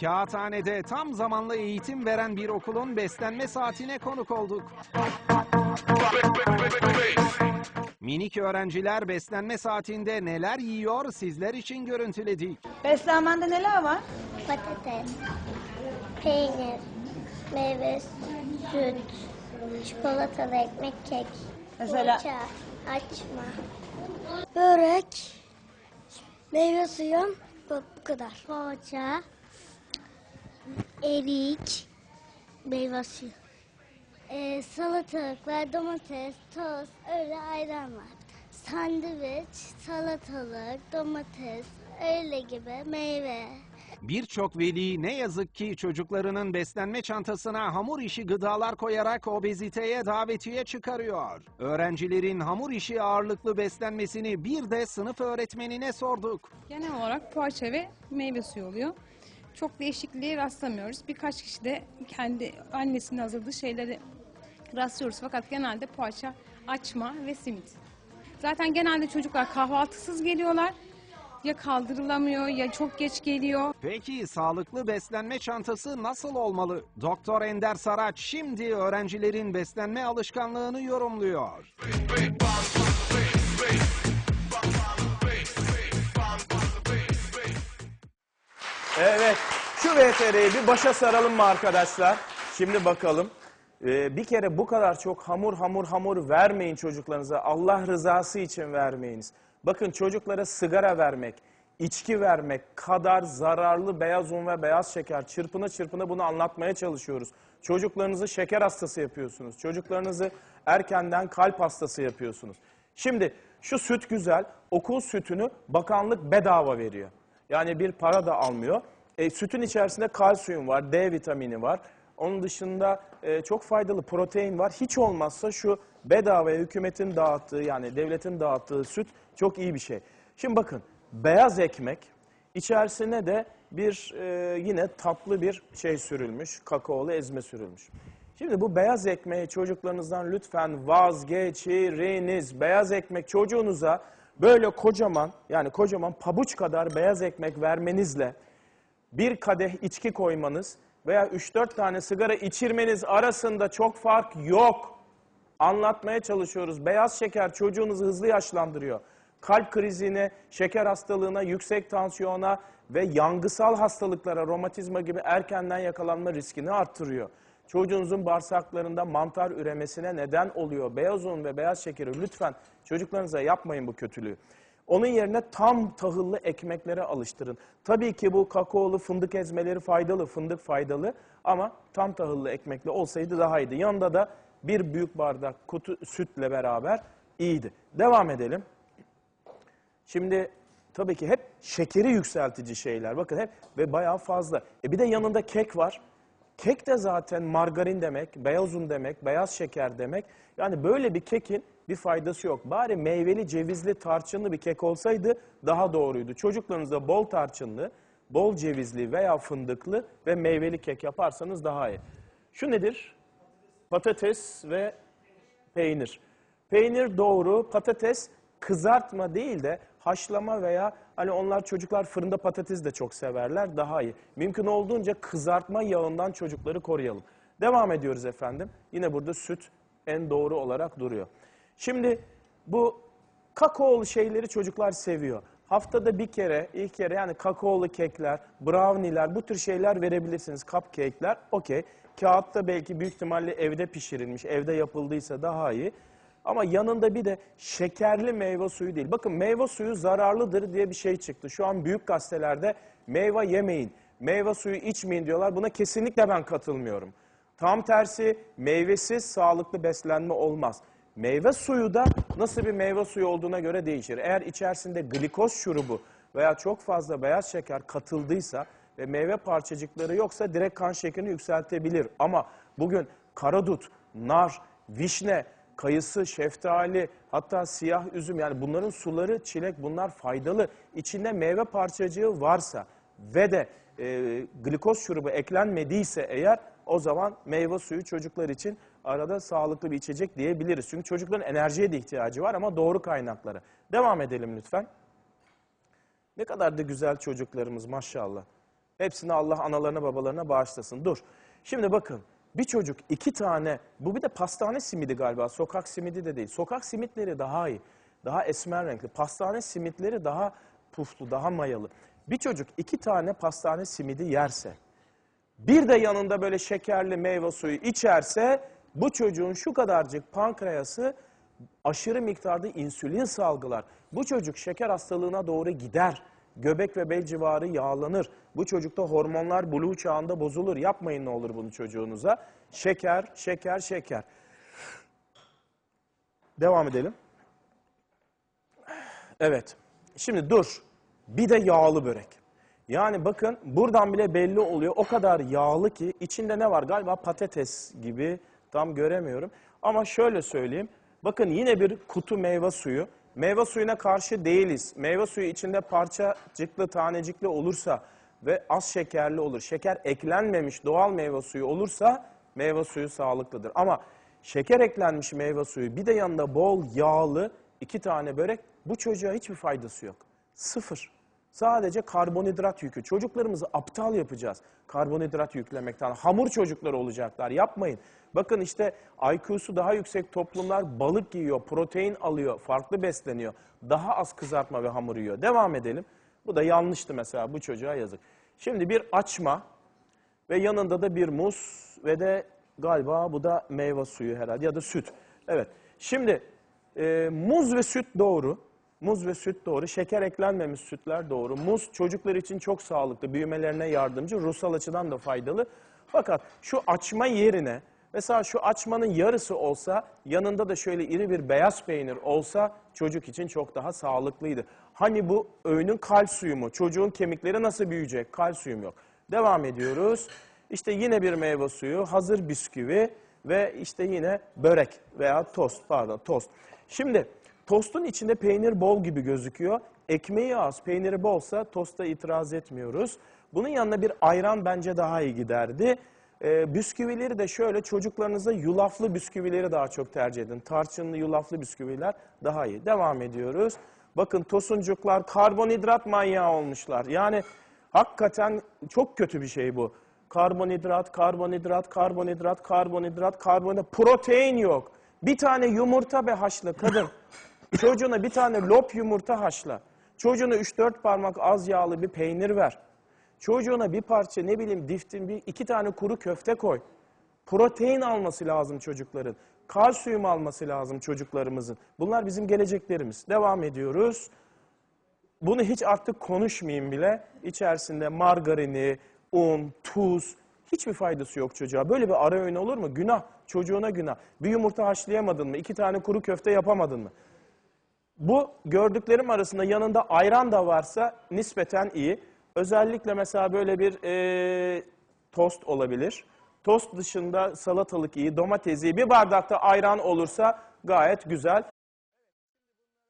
Kağıthane'de tam zamanlı eğitim veren bir okulun beslenme saatine konuk olduk. Minik öğrenciler beslenme saatinde neler yiyor sizler için görüntüledik. Beslenmende neler var? patates, peynir, meyve, süt, çikolatalı ekmek, kek, Mesela- poğaça, açma. Börek, meyve suyu, bu, bu kadar. Poğaça, erik, meyve suyu. Ee, salatalıklar, domates, toz, öyle ayran var. Sandviç, salatalık, domates, öyle gibi meyve. Birçok veli ne yazık ki çocuklarının beslenme çantasına hamur işi gıdalar koyarak obeziteye davetiye çıkarıyor. Öğrencilerin hamur işi ağırlıklı beslenmesini bir de sınıf öğretmenine sorduk. Genel olarak poğaça ve meyve suyu oluyor. Çok değişikliğe rastlamıyoruz. Birkaç kişi de kendi annesinin hazırladığı şeyleri rastlıyoruz. Fakat genelde poğaça, açma ve simit. Zaten genelde çocuklar kahvaltısız geliyorlar. Ya kaldırılamıyor ya çok geç geliyor. Peki sağlıklı beslenme çantası nasıl olmalı? Doktor Ender Saraç şimdi öğrencilerin beslenme alışkanlığını yorumluyor. Evet. Şu VTR'yi bir başa saralım mı arkadaşlar? Şimdi bakalım. Ee, bir kere bu kadar çok hamur hamur hamur vermeyin çocuklarınıza. Allah rızası için vermeyiniz. Bakın çocuklara sigara vermek, içki vermek kadar zararlı beyaz un ve beyaz şeker. Çırpına çırpına bunu anlatmaya çalışıyoruz. Çocuklarınızı şeker hastası yapıyorsunuz. Çocuklarınızı erkenden kalp hastası yapıyorsunuz. Şimdi şu süt güzel. Okul sütünü bakanlık bedava veriyor. Yani bir para da almıyor. E, sütün içerisinde kalsiyum var, D vitamini var. Onun dışında e, çok faydalı protein var. Hiç olmazsa şu bedavaya hükümetin dağıttığı yani devletin dağıttığı süt çok iyi bir şey. Şimdi bakın beyaz ekmek içerisine de bir e, yine tatlı bir şey sürülmüş. Kakaolu ezme sürülmüş. Şimdi bu beyaz ekmeği çocuklarınızdan lütfen vazgeçiriniz. Beyaz ekmek çocuğunuza böyle kocaman yani kocaman pabuç kadar beyaz ekmek vermenizle bir kadeh içki koymanız veya 3-4 tane sigara içirmeniz arasında çok fark yok. Anlatmaya çalışıyoruz. Beyaz şeker çocuğunuzu hızlı yaşlandırıyor. Kalp krizine, şeker hastalığına, yüksek tansiyona ve yangısal hastalıklara, romatizma gibi erkenden yakalanma riskini arttırıyor. Çocuğunuzun bağırsaklarında mantar üremesine neden oluyor. Beyaz un ve beyaz şekeri lütfen çocuklarınıza yapmayın bu kötülüğü. Onun yerine tam tahıllı ekmeklere alıştırın. Tabii ki bu kakaolu fındık ezmeleri faydalı, fındık faydalı ama tam tahıllı ekmekle olsaydı daha iyiydi. Yanında da bir büyük bardak kutu sütle beraber iyiydi. Devam edelim. Şimdi tabii ki hep şekeri yükseltici şeyler. Bakın hep ve bayağı fazla. E bir de yanında kek var. Kek de zaten margarin demek, beyaz un demek, beyaz şeker demek. Yani böyle bir kekin bir faydası yok. Bari meyveli, cevizli, tarçınlı bir kek olsaydı daha doğruydu. Çocuklarınıza bol tarçınlı, bol cevizli veya fındıklı ve meyveli kek yaparsanız daha iyi. Şu nedir? Patates ve peynir. Peynir doğru, patates kızartma değil de haşlama veya hani onlar çocuklar fırında patates de çok severler daha iyi. Mümkün olduğunca kızartma yağından çocukları koruyalım. Devam ediyoruz efendim. Yine burada süt en doğru olarak duruyor. Şimdi bu kakaolu şeyleri çocuklar seviyor. Haftada bir kere, ilk kere yani kakaolu kekler, brownie'ler bu tür şeyler verebilirsiniz. Cupcake'ler okey. Kağıtta belki büyük ihtimalle evde pişirilmiş, evde yapıldıysa daha iyi. Ama yanında bir de şekerli meyve suyu değil. Bakın meyve suyu zararlıdır diye bir şey çıktı. Şu an büyük gazetelerde meyve yemeyin, meyve suyu içmeyin diyorlar. Buna kesinlikle ben katılmıyorum. Tam tersi meyvesiz sağlıklı beslenme olmaz. Meyve suyu da nasıl bir meyve suyu olduğuna göre değişir. Eğer içerisinde glikoz şurubu veya çok fazla beyaz şeker katıldıysa ve meyve parçacıkları yoksa direkt kan şekerini yükseltebilir. Ama bugün karadut, nar, vişne, kayısı, şeftali, hatta siyah üzüm yani bunların suları, çilek bunlar faydalı. İçinde meyve parçacığı varsa ve de e, glikoz şurubu eklenmediyse eğer o zaman meyve suyu çocuklar için arada sağlıklı bir içecek diyebiliriz. Çünkü çocukların enerjiye de ihtiyacı var ama doğru kaynaklara. Devam edelim lütfen. Ne kadar da güzel çocuklarımız maşallah. Hepsini Allah analarına babalarına bağışlasın. Dur. Şimdi bakın bir çocuk iki tane, bu bir de pastane simidi galiba, sokak simidi de değil. Sokak simitleri daha iyi, daha esmer renkli. Pastane simitleri daha puflu, daha mayalı. Bir çocuk iki tane pastane simidi yerse, bir de yanında böyle şekerli meyve suyu içerse, bu çocuğun şu kadarcık pankreası aşırı miktarda insülin salgılar. Bu çocuk şeker hastalığına doğru gider. Göbek ve bel civarı yağlanır. Bu çocukta hormonlar blue çağında bozulur. Yapmayın ne olur bunu çocuğunuza. Şeker, şeker, şeker. Devam edelim. Evet. Şimdi dur. Bir de yağlı börek. Yani bakın buradan bile belli oluyor. O kadar yağlı ki içinde ne var? Galiba patates gibi tam göremiyorum. Ama şöyle söyleyeyim. Bakın yine bir kutu meyve suyu. Meyve suyuna karşı değiliz. Meyve suyu içinde parçacıklı, tanecikli olursa ve az şekerli olur. Şeker eklenmemiş doğal meyve suyu olursa meyve suyu sağlıklıdır. Ama şeker eklenmiş meyve suyu bir de yanında bol yağlı iki tane börek bu çocuğa hiçbir faydası yok. Sıfır. Sadece karbonhidrat yükü. Çocuklarımızı aptal yapacağız karbonhidrat yüklemekten. Hamur çocuklar olacaklar. Yapmayın. Bakın işte IQ'su daha yüksek toplumlar balık yiyor, protein alıyor, farklı besleniyor. Daha az kızartma ve hamur yiyor. Devam edelim. Bu da yanlıştı mesela bu çocuğa yazık. Şimdi bir açma ve yanında da bir muz ve de galiba bu da meyve suyu herhalde ya da süt. Evet. Şimdi e, muz ve süt doğru. Muz ve süt doğru. Şeker eklenmemiş sütler doğru. Muz çocuklar için çok sağlıklı. Büyümelerine yardımcı. Ruhsal açıdan da faydalı. Fakat şu açma yerine mesela şu açmanın yarısı olsa yanında da şöyle iri bir beyaz peynir olsa çocuk için çok daha sağlıklıydı. Hani bu öğünün kalsiyumu, çocuğun kemikleri nasıl büyüyecek? Kalsiyum yok. Devam ediyoruz. İşte yine bir meyve suyu, hazır bisküvi ve işte yine börek veya tost pardon tost. Şimdi tostun içinde peynir bol gibi gözüküyor. Ekmeği az, peyniri bolsa tosta itiraz etmiyoruz. Bunun yanına bir ayran bence daha iyi giderdi. Ee, bisküvileri de şöyle çocuklarınıza yulaflı bisküvileri daha çok tercih edin. Tarçınlı yulaflı bisküviler daha iyi. Devam ediyoruz. Bakın tosuncuklar karbonhidrat manyağı olmuşlar. Yani hakikaten çok kötü bir şey bu. Karbonhidrat, karbonhidrat, karbonhidrat, karbonhidrat, karbonhidrat. Protein yok. Bir tane yumurta be haşla kadın. Çocuğuna bir tane lop yumurta haşla. Çocuğuna 3-4 parmak az yağlı bir peynir ver. Çocuğuna bir parça ne bileyim diftin bir iki tane kuru köfte koy. Protein alması lazım çocukların. Kalsiyum alması lazım çocuklarımızın. Bunlar bizim geleceklerimiz. Devam ediyoruz. Bunu hiç artık konuşmayayım bile. İçerisinde margarini, un, tuz hiçbir faydası yok çocuğa. Böyle bir ara öğün olur mu? Günah. Çocuğuna günah. Bir yumurta haşlayamadın mı? İki tane kuru köfte yapamadın mı? Bu gördüklerim arasında yanında ayran da varsa nispeten iyi. Özellikle mesela böyle bir e, tost olabilir. Tost dışında salatalık iyi, domates iyi. Bir bardakta ayran olursa gayet güzel.